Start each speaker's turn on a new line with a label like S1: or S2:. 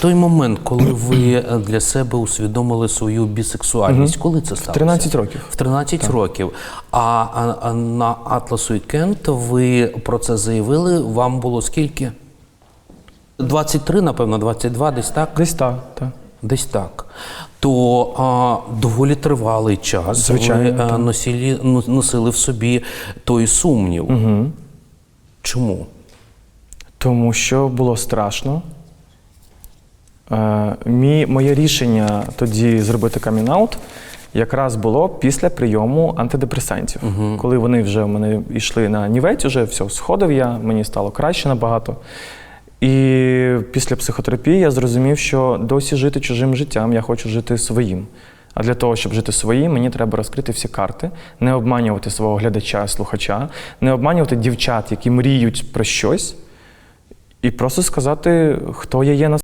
S1: Той момент, коли ви е, для себе усвідомили свою бісексуальність, коли це сталося?
S2: 13 років.
S1: В 13 років. А, а, а на Atlas Weekend ви про це заявили. Вам було скільки? 23, напевно, 22, десь так?
S2: Десь так, так.
S1: Десь так. То а, доволі тривалий час
S2: Звичайно,
S1: ви а, носили, ну, носили в собі той сумнів.
S2: Угу.
S1: Чому?
S2: Тому що було страшно. Е, мі, моє рішення тоді зробити камінаут якраз було після прийому антидепресантів. Коли вони вже в мене йшли на нівець, уже все, сходив я, мені стало краще набагато. І після психотерапії я зрозумів, що досі жити чужим життям, я хочу жити своїм. А для того, щоб жити своїм, мені треба розкрити всі карти, не обманювати свого глядача, слухача, не обманювати дівчат, які мріють про щось, і просто сказати, хто я є на